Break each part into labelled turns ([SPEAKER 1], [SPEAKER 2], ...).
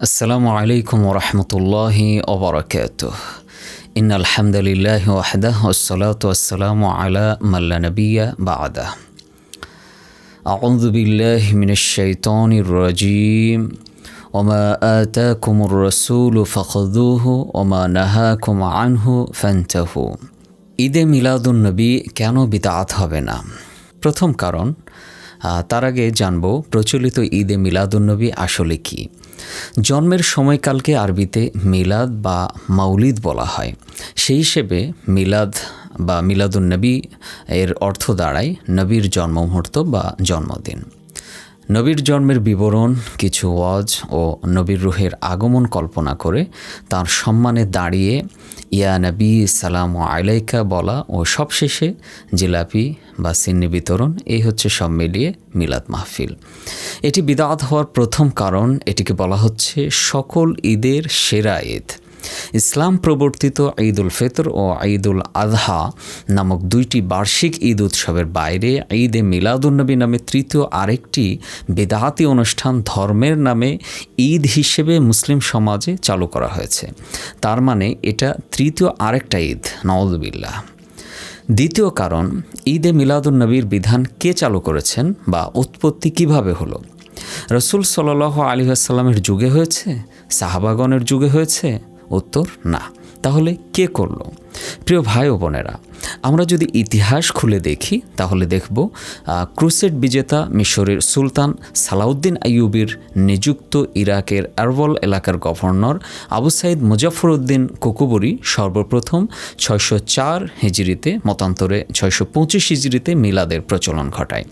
[SPEAKER 1] السلام عليكم ورحمة الله وبركاته إن الحمد لله وحده والصلاة والسلام على من لا نبي بعده أعوذ بالله من الشيطان الرجيم وما آتاكم الرسول فخذوه وما نهاكم عنه فانتهوا ঈদে মিলাদুন্নবী কেন বিদাত হবে না প্রথম কারণ আহ, তার আগে জানব প্রচলিত ঈদে মিলাদুন্নবী আসলে কি জন্মের সময়কালকে আরবিতে মিলাদ বা মাউলিদ বলা হয়। সেই হিসেবে মিলাদ বা মিলাদুন্নবী এর অর্থ দাঁড়ায় নবীর জন্ম মুহূর্ত বা জন্মদিন। নবীর জন্মের বিবরণ, কিছু ওয়াজ ও নবীর রুহের আগমন কল্পনা করে তার সম্মানে দাঁড়িয়ে, ইয়া নবী, সালাম আলাইকা বলা ও সবশেষে জিলাপি বা সিন্নি বিতরণ, এই হচ্ছে সব মিলিয়ে মিলাদ মাহফিল। এটি বিদাত হওয়ার প্রথম কারণ, এটিকে বলা হচ্ছে সকল ঈদের সেরা ঈদ। ইসলাম প্রবর্তিত ঈদ উল ফিতর ও ঈদ উল আজহা নামক দুইটি বার্ষিক ঈদ উৎসবের বাইরে ঈদে মিলাদুন্নবী নামে তৃতীয় আরেকটি বেদাহাতি অনুষ্ঠান ধর্মের নামে ঈদ হিসেবে মুসলিম সমাজে চালু করা হয়েছে। তার মানে এটা তৃতীয় আরেকটা ঈদ। নওয়াজবিল্লাহ দ্বিতীয় কারণ, ঈদে মিলাদুন্নবীর বিধান কে চালু করেছেন বা উৎপত্তি কীভাবে হলো? রসুল সাল আলী আসাল্লামের যুগে হয়েছে? সাহাবাগনের যুগে হয়েছে? উত্তর না। তাহলে কে করল? প্রিয় ভাই ও বোনেরা, আমরা যদি ইতিহাস খুলে দেখি, তাহলে দেখব ক্রুসেড বিজেতা মিশরের সুলতান সালাউদ্দিন আইয়ুবির নিযুক্ত ইরাকের আরবল এলাকার governor Abu Said Muzaffaruddin Kukburi সর্বপ্রথম ছয়শো চার হিজড়িতে, মতান্তরে ছয়শো পঁচিশ হিজড়িতে মিলাদের প্রচলন ঘটায়।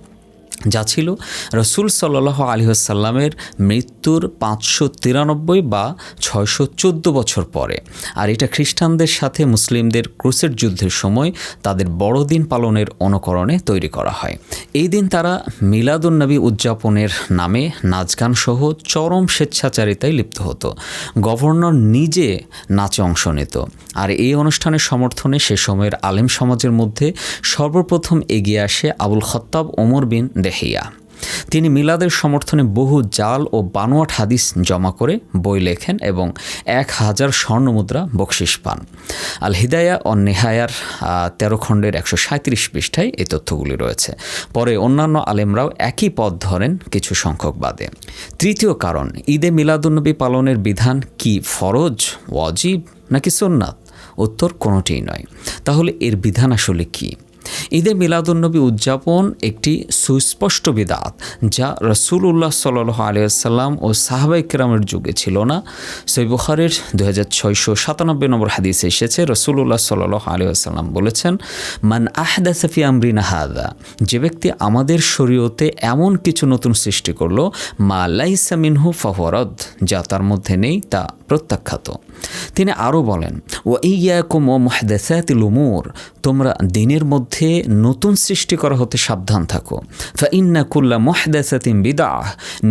[SPEAKER 1] যা ছিল রসুল সাল্লাহ আলহিহাসাল্লামের মৃত্যুর পাঁচশো তিরানব্বই বা ছয়শো চোদ্দ বছর পরে। আর এটা খ্রিস্টানদের সাথে মুসলিমদের ক্রুসের যুদ্ধের সময় তাদের বড়দিন পালনের অনুকরণে তৈরি করা হয়। এই দিন তারা মিলাদুন্নবী উদযাপনের নামে নাচগান সহ চরম স্বেচ্ছাচারিতায় লিপ্ত হতো। গভর্নর নিজে নাচে অংশ নিত। আর এই অনুষ্ঠানের সমর্থনে সে সময়ের আলেম সমাজের মধ্যে সর্বপ্রথম এগিয়ে আসে আবুল খত্তাব ওমর বিন দেহিয়া তিনি মিলাদের সমর্থনে বহু জাল ও বানোয়াট হাদিস জমা করে বই লেখেন এবং এক হাজার স্বর্ণমুদ্রা বকশিস পান। আল হিদায়া ও নেহায়ার তেরো খণ্ডের একশো সাঁত্রিশ পৃষ্ঠায় এই তথ্যগুলি রয়েছে। পরে অন্যান্য আলেমরাও একই পথ ধরেন কিছু সংখ্যক বাদে। তৃতীয় কারণ, ঈদে মিলাদুন্নবী পালনের বিধান কি ফরজ, ওয়াজিব নাকি সুন্নাত? উত্তর কোনোটিই নয়। তাহলে এর বিধান আসলে কী? ঈদে মিলাদুন্নবী উদযাপন একটি সুস্পষ্ট বিদাত, যা রসুল্লাহ সাল আলিয়াল্লাম ও সাহাবাই কেরামের যুগে ছিল না। সৈ বুখারের দু ছয়শো সাতানব্বই নম্বর হাদিসে এসেছে রসুল্লাহ সাল আলিয়াল্লাম বলেছেন, মান আহদা সফি আমরিনা হাদা যে ব্যক্তি আমাদের শরীয়তে এমন কিছু নতুন সৃষ্টি করল, মা লাইসা মিনহু ফহরদ যা তার মধ্যে নেই, তা প্রত্যাখ্যাত। তিনি আরও বলেন ও ইয়াকুম ও মহদাসাতিল উমুর তোমরা দিনের মধ্যে নতুন সৃষ্টি করা হতে সাবধান থাকো। ফা ইন্না কুল্লা মহদাসাতিন বিদাহ,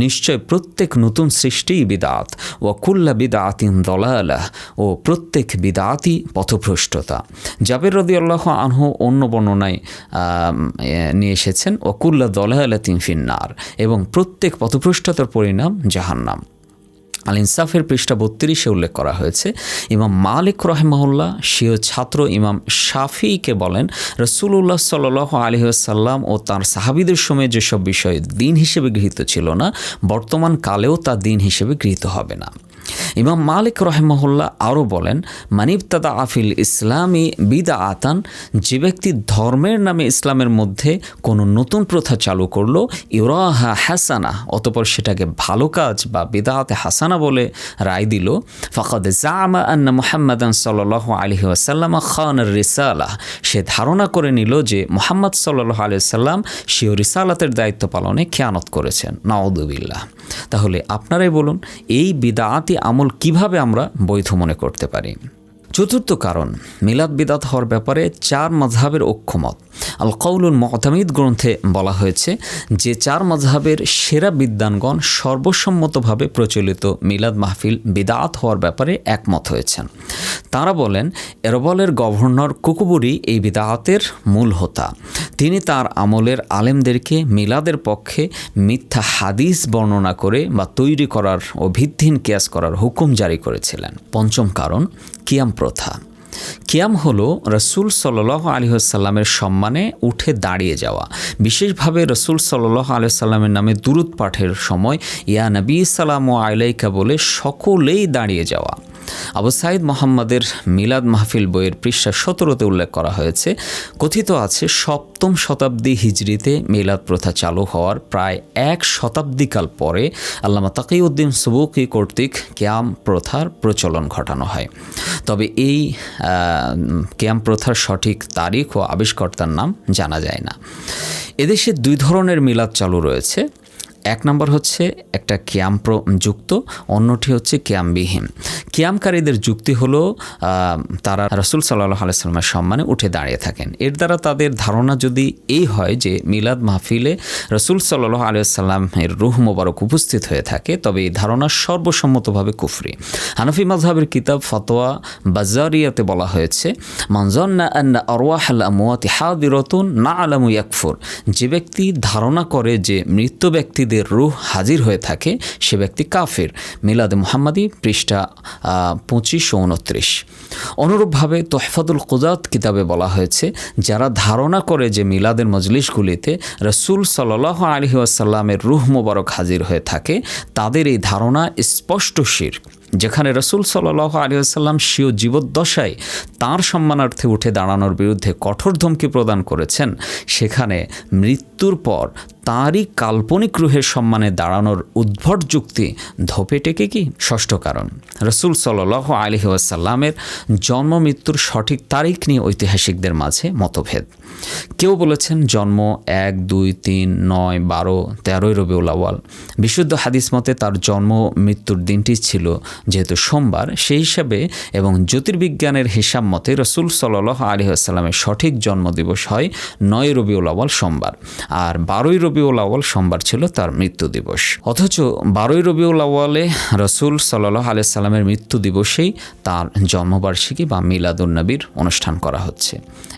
[SPEAKER 1] নিশ্চয় প্রত্যেক নতুন সৃষ্টিই বিদাত। ও কুল্লা বিদাতিন দলালাহ ও প্রত্যেক বিদাতি পথভ্রষ্টতা। জাবের রদি আল্লাহ আনহু অন্য বর্ণনায় নিয়ে এসেছেন ও কুল্লা দলালাতিন ফিন্নার, এবং প্রত্যেক পথভ্রষ্টতার পরিণাম জাহান্নাম। আল ইনসাফের পৃষ্ঠা বত্রিশে উল্লেখ করা হয়েছে, ইমাম মালিক রহমাউল্লাহ সিও ছাত্র ইমাম শাফিকে বলেন রসুল্লাহ সাল আলহিহাসাল্লাম ও তার সাহাবিদের সময় যেসব বিষয় দিন হিসেবে গৃহীত ছিল না, বর্তমান কালেও তা দিন হিসেবে গৃহীত হবে না। ইমাম মালিক রহমাহুল্লাহ আরও বলেন মানিবতাদা আফিল ইসলামী বিদা আতান যে ব্যক্তি ধর্মের নামে ইসলামের মধ্যে কোনো নতুন প্রথা চালু করল, ইউরাহা হাসানা, অতপর সেটাকে ভালো কাজ বা বিদাহাতে হাসানা বলে রায় দিল। ফকদ জামা আন্না মোহাম্মদান সাল আলহি আসাল্লাম খান রিসালাহ। সে ধারণা করে নিল যে মোহাম্মদ সাল্লাহ আলি সাল্লাম সেও রিসালাতের দায়িত্ব পালনে খেয়ানত করেছেন। নাউদুবিল্লাহ তাহলে আপনারাই বলুন, এই বিদায়াতি আমল কীভাবে আমরা বৈধ মনে করতে পারি? চতুর্থ কারণ, মিলাদ বিদাত হওয়ার ব্যাপারে চার মাঝহাবের ঐক্যমত। আল কৌলুল মতামিদ গ্রন্থে বলা হয়েছে যে চার মাঝহাবের সেরা বিদ্বানগণ সর্বসম্মতভাবে প্রচলিত মিলাদ মাহফিল বিদাত হওয়ার ব্যাপারে একমত হয়েছেন। তারা বলেন, এরবলের গভর্নর কুকুবুরি এই বিদাতের মূল হোতা। তিনি তার আমলের আলেমদেরকে মিলাদের পক্ষে মিথ্যা হাদিস বর্ণনা করে বা তৈরি করার ও ভিত্তিহীন কেয়াস করার হুকুম জারি করেছিলেন। পঞ্চম কারণ, কিয়াম প্রথা। কিয়াম হল রসুল সাল্লাহ আলহিহাসাল্লামের সম্মানে উঠে দাঁড়িয়ে যাওয়া। বিশেষভাবে রসুল সাল্লাহ আলহিহাল্লামের নামে দুরুদ পাঠের সময়, ইয়া নবী, সালাম আলাইকা বলে সকলেই দাঁড়িয়ে যাওয়া। আবু সাইদ মোহাম্মদের মিলাদ মাহফিল বইয়ের পৃষ্ঠা সতেরোতে উল্লেখ করা হয়েছে, কথিত আছে সপ্তম শতাব্দী হিজড়িতে মিলাদ প্রথা চালু হওয়ার প্রায় এক শতাব্দীকাল পরে আল্লামা তাকিউদ্দিন সুবুকি কর্তৃক ক্যাম প্রথার প্রচলন ঘটানো হয়। তবে এই ক্যাম প্রথার সঠিক তারিখ ও আবিষ্কর্তার নাম জানা যায় না। এদেশে দুই ধরনের মিলাদ চালু রয়েছে। এক নম্বর হচ্ছে একটা ক্যাম যুক্ত, অন্যটি হচ্ছে ক্যামবিহীন ক্যামকারীদের যুক্তি হলো তারা রসুল সাল্লাহ আলাইস্লামের সম্মানে উঠে দাঁড়িয়ে থাকেন। এর দ্বারা তাদের ধারণা যদি এই হয় যে মিলাদ মাহফিলে রসুল সাল্লাহ আলিয়াল্লামের রুহ মোবারক উপস্থিত হয়ে থাকে, তবে এই ধারণা সর্বসম্মতভাবে কুফরি। হানফি মাজহাবের কিতাব ফতোয়া বাজারিয়াতে বলা হয়েছে মানজন্না না আলামু ইয়াকফুর। যে ব্যক্তি ধারণা করে যে মৃত ব্যক্তিদের ব্যক্তিদের রুহ হাজির হয়ে থাকে সে ব্যক্তি কাফের। মিলাদ মুহাম্মাদি পৃষ্ঠা পঁচিশ ও উনত্রিশ। অনুরূপভাবে তোহফাদুল কুজাত কিতাবে বলা হয়েছে, যারা ধারণা করে যে মিলাদের মজলিশগুলিতে রসুল সাল্লাহ আলহি আসাল্লামের রুহ মোবারক হাজির হয়ে থাকে, তাদের এই ধারণা স্পষ্ট শির। যেখানে রসুল সাল্লাহ আলিয়াল্লাম স্বীয় জীবদ্দশায় তাঁর সম্মানার্থে উঠে দাঁড়ানোর বিরুদ্ধে কঠোর ধমকি প্রদান করেছেন, সেখানে মৃত্যুর পর তাঁরই কাল্পনিক রুহের সম্মানে দাঁড়ানোর উদ্ভট যুক্তি ধোপে টেকে কি? ষষ্ঠ কারণ, রসুল সাল্লাহ আলহি আসাল্লামের জন্ম মৃত্যুর সঠিক তারিখ নিয়ে ঐতিহাসিকদের মাঝে মতভেদ। কেউ বলেছেন জন্ম এক, দুই, তিন, নয়, বারো, তেরোই রবিউল আওয়াল বিশুদ্ধ হাদিস মতে তার জন্ম মৃত্যুর দিনটি ছিল যেহেতু সোমবার, সেই হিসাবে এবং জ্যোতির্বিজ্ঞানের হিসাব মতে রসুল সাল্লাহ আলী আসসালামের সঠিক জন্মদিবস হয় নয় রবিউল আওয়াল সোমবার আর বারোই রবিউল আওয়াল সোমবার ছিল তার মৃত্যু দিবস। অথচ বারোই রবিউল আওয়ালে রসুল সাল্লাহ আলি সাল্লামের মৃত্যু দিবসেই তার জন্মবার্ষিকী বা মিলাদুন্নবীর অনুষ্ঠান করা হচ্ছে।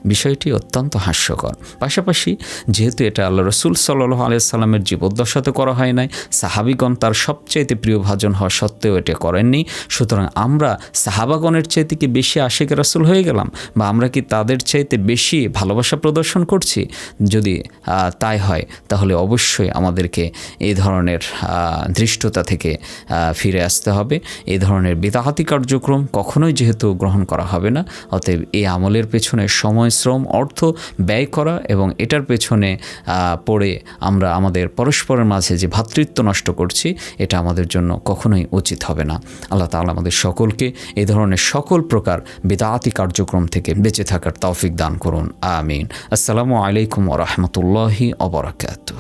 [SPEAKER 1] বিষয়টি অত্যন্ত হাস্যকর। পাশাপাশি যেহেতু এটা আল্লাহ রসুল সাল্লাহ আলিয়া সাল্লামের জীবদ্দশাতে করা হয় নাই, সাহাবিগণ তার সবচাইতে প্রিয় ভাজন হওয়া সত্ত্বেও এটা করেননি। সুতরাং আমরা সাহাবাগণের চাইতে কি বেশি আশেখ রাসুল হয়ে গেলাম বা আমরা কি তাদের চাইতে বেশি ভালোবাসা প্রদর্শন করছি? যদি তাই হয়, তাহলে অবশ্যই আমাদেরকে এই ধরনের ধৃষ্টতা থেকে ফিরে আসতে হবে। এই ধরনের বেতাহাতি কার্যক্রম কখনোই যেহেতু গ্রহণ করা হবে না, অতএব এই আমলের পেছনে সময়, শ্রম, অর্থ ব্যয় করা এবং এটার পেছনে পড়ে আমরা আমাদের পরস্পরের মাঝে যে ভ্রাতৃত্ব নষ্ট করছি, এটা আমাদের জন্য কখনোই উচিত হবে না। আল্লাহ তালা আমাদের সকলকে এ ধরনের সকল প্রকার বেদাতি কার্যক্রম থেকে বেঁচে থাকার তৌফিক দান করুন। আমিন। আসসালামু আলাইকুম রহমতুল্লাহি অবরাকাত